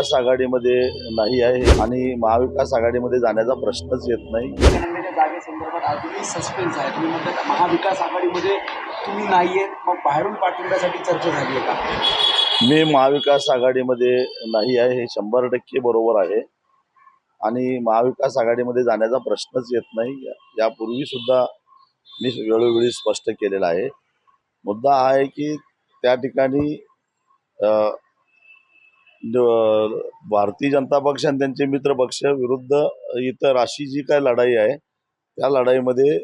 महाविकास आघाडीमध्ये नाही आहे आणि महाविकास आघाडीमध्ये जाण्याचा प्रश्नच येत नाही. हातकणंगलेच्या जागेसंदर्भात अजूनही सस्पेन्स आहे. तुम्ही म्हणता महाविकास आघाडीमध्ये तुम्ही नाहीये मग बाहेरून पाठिंब्यासाठी चर्चा झाली आहे का? मी महाविकास आघाडीमध्ये नाही आहे हे शंभर टक्के बरोबर आहे. आणि महाविकास आघाडीमध्ये जाण्याचा प्रश्नच येत नाही. यापूर्वी सुद्धा मी वेळोवेळी स्पष्ट केलेला आहे. मुद्दा हा आहे की त्या ठिकाणी भारतीय जनता पक्ष आणि त्यांचे मित्र पक्ष विरुद्ध इतर अशी जी काय लढाई आहे त्या लढाईमध्ये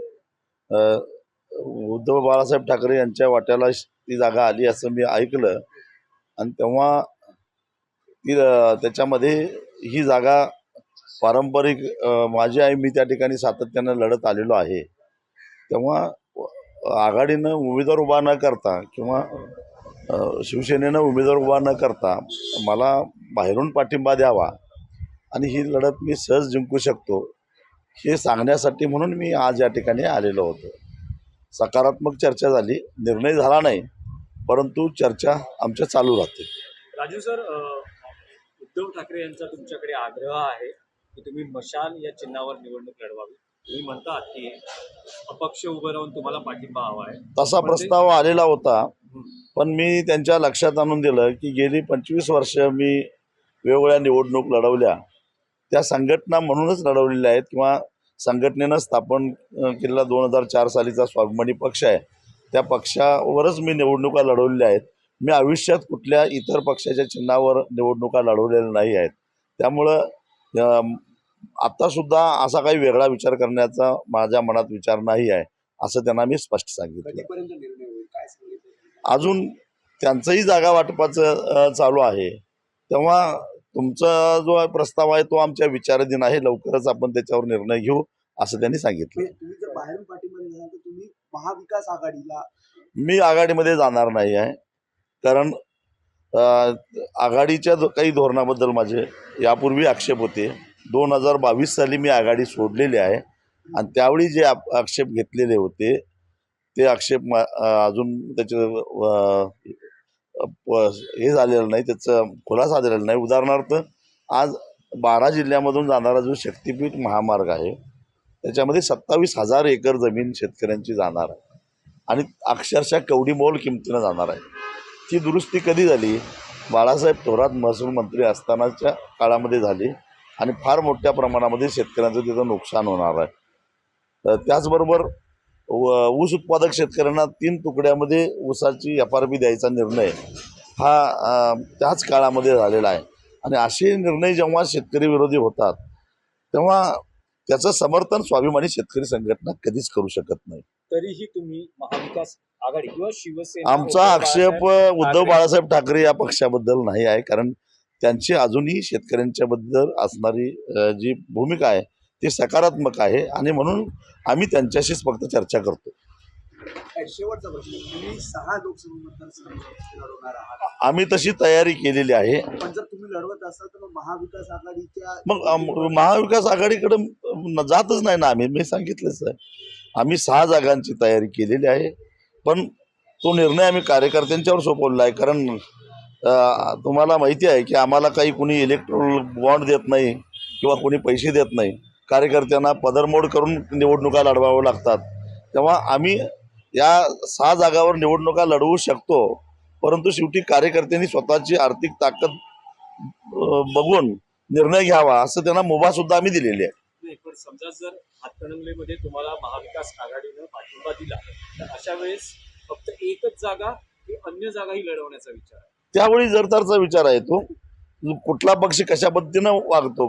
उद्धव बाळासाहेब ठाकरे यांच्या वाट्याला ती जागा आली असं मी ऐकलं. आणि तेव्हा ती त्याच्यामध्ये ही जागा पारंपरिक माझी आई मी त्या ठिकाणी सातत्यानं लढत आलेलो आहे. तेव्हा आघाडीनं उमेदवार उभा न करता किंवा शिवसेनेनं उमेदवार उभा न करता मला बाहेरून पाठिंबा द्यावा आणि ही लढत मी सहज जिंकू शकतो हे सांगण्यासाठी म्हणून मी आज या ठिकाणी आलेलो होतो. सकारात्मक चर्चा झाली निर्णय झाला नाही परंतु चर्चा आमच्या चालू राहते. राजू सर उद्धव ठाकरे यांचा तुमच्याकडे आग्रह आहे की तुम्ही मशाल या चिन्हावर निवडणूक लढवावी. तुम्ही म्हणतात की अपक्ष उभं राहून तुम्हाला पाठिंबा हवा आहे. तसा प्रस्ताव आलेला होता. पण मी त्यांच्या लक्षात आणून दिलं की गेली पंचवीस वर्ष मी वेगवेगळ्या निवडणूक लढवल्या. त्या संघटना म्हणूनच लढवलेल्या आहेत किंवा संघटनेनं स्थापन केलेला दोन हजार चार सालीचा स्वाभिमानी पक्ष आहे. त्या पक्षावरच मी निवडणुका लढवलेल्या आहेत. मी आयुष्यात कुठल्या इतर पक्षाच्या चिन्हावर निवडणुका लढवलेल्या नाही आहेत. त्यामुळं आत्तासुद्धा असा काही वेगळा विचार करण्याचा माझ्या मनात विचार नाही आहे असं त्यांना मी स्पष्ट सांगितलं कधीपर्यंत निर्णय होईल काय सांगितलं अजून त्यांचंही जागा वाटपाचं चालू आहे. तेव्हा तुमचा जो प्रस्ताव आहे तो आमच्या विचाराधीन आहे. लवकरच आपण त्याच्यावर निर्णय घेऊ असं त्यांनी सांगितलं. मी आघाडीमध्ये जाणार नाही आहे. कारण आघाडीच्या काही धोरणाबद्दल माझे यापूर्वी आक्षेप होते. दोन हजार बावीस साली मी आघाडी सोडलेली आहे. आणि त्यावेळी जे आक्षेप घेतलेले होते ते आक्षेप मा- अजून त्याचे हे झालेलं नाही त्याचं खुलासा झालेला नाही. उदाहरणार्थ आज बारा जिल्ह्यामधून जाणारा जो शक्तिपीठ महामार्ग आहे त्याच्यामध्ये सत्तावीस हजार एकर जमीन शेतकऱ्यांची जाणार आहे. आणि अक्षरशः कवडी मोल किमतीनं जाणार आहे. ती दुरुस्ती कधी झाली? बाळासाहेब थोरात महसूल मंत्री असतानाच्या काळामध्ये झाली आणि फार मोठ्या प्रमाणामध्ये शेतकऱ्यांचं तिथं नुकसान होणार आहे. त्याचबरोबर ऊस उत्पादक शेतकऱ्यांना तीन तुकड्यामध्ये ऊसाची एफ आर पी द्यायचा निर्णय हा त्याच काळामध्ये झालेला आहे. आणि असे निर्णय जेव्हा शेतकरी विरोधी होतात तेव्हा त्याचं समर्थन स्वाभिमानी शेतकरी संघटना कधीच करू शकत नाही. तरीही तुम्ही महाविकास आघाडी किंवा शिवसेना आमचा आक्षेप उद्धव बाळासाहेब ठाकरे या पक्षाबद्दल नाही आहे कारण त्यांची अजूनही शेतकऱ्यांच्या बद्दल असणारी जी भूमिका आहे ती सकारात्मक आहे आणि म्हणून आम्ही त्यांच्याशीच फक्त चर्चा करतो. शेवटचा प्रश्न. सहा लोकसभा आम्ही तशी तयारी केलेली आहे. मग महाविकास आघाडीकडे जातच नाही ना आम्ही. मी सांगितलंच आहे आम्ही सहा जागांची तयारी केलेली आहे. पण तो निर्णय आम्ही कार्यकर्त्यांच्यावर सोपवलेला आहे. कारण तुम्हाला माहिती आहे की आम्हाला काही कुणी इलेक्ट्रोल बॉन्ड देत नाही किंवा कोणी पैसे देत नाही. कार्यकर्त्यांना पदरमोड करून निवडणुका लढवाव्या लागतात. तेव्हा आम्ही या सहा जागावर निवडणुका लढवू शकतो परंतु शेवटी कार्यकर्त्यांनी स्वतःची आर्थिक ताकद बघून निर्णय घ्यावा असं त्यांना मुभा सुद्धा आम्ही दिलेली आहे. समजा जर हातकणंगलेमध्ये तुम्हाला महाविकास आघाडीनं पाठिंबा दिला तर अशा वेळेस फक्त एकच जागा अन्य जागाही लढवण्याचा विचार आहे? त्यावेळी जरतारचा विचार आहे तो कुठला पक्ष कशा पद्धतीनं वागतो